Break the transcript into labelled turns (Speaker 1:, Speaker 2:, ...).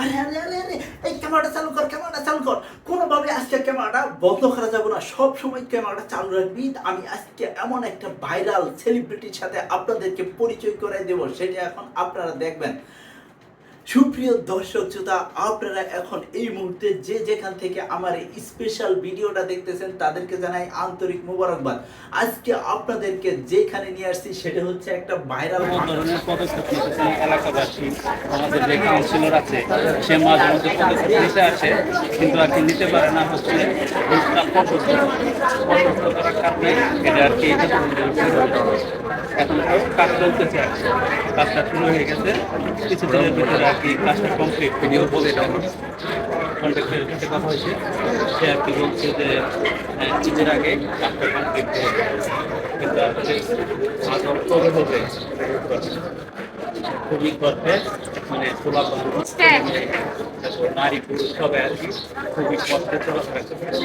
Speaker 1: আরে আরে আরে আরে, এই ক্যামেরাটা চালু কর ক্যামেরাটা চালু কর। কোনোভাবে আজকে ক্যামেরাটা বন্ধ করা যাবে না। সব সময় ক্যামেরাটা চালু রাখবি। আমি আজকে এমন একটা ভাইরাল সেলিব্রিটির সাথে আপনাদেরকে পরিচয় করে দেবো, সেটা এখন আপনারা দেখবেন। সুপ্রিয় দর্শক শ্রোতা আপনারা এখন এই মুহূর্তে যে যেখান থেকে আমার এই স্পেশাল ভিডিওটা দেখতেছেন তাদেরকে জানাই আন্তরিক মোবারকবাদ। আজকে আপনাদেরকে যেখানে নিয়ে আসছি সেটা হচ্ছে একটা ভাইরাল
Speaker 2: ধরনের পদক্ষেপ নিতেছেন এলাকাবাসী। আমাদের যে কাউন্সিলর আছে সে মাঝে মধ্যে পদক্ষেপ নিতে আসে কিন্তু আর কি নিতে পারে না হচ্ছে করার কারণে এটা আর কি এখন কাজ চলতেছে আর কাজটা শুরু হয়ে গেছে। কিছুদিনের ভিতরে আর কি কাজটা কমপ্লিট ভিডিও বলে কন্ট্রাক্টরের সাথে কথা হয়েছে। সে আর কি বলছে যে হ্যাঁ, ঈদের আগে কাজটা কমপ্লিট করে। কিন্তু আসলে আদৌ কবে হবে খুবই কষ্টে মানে খোলা নারী পুরুষ সবাই আর কি খুবই কষ্টে চলাফেরা করছে।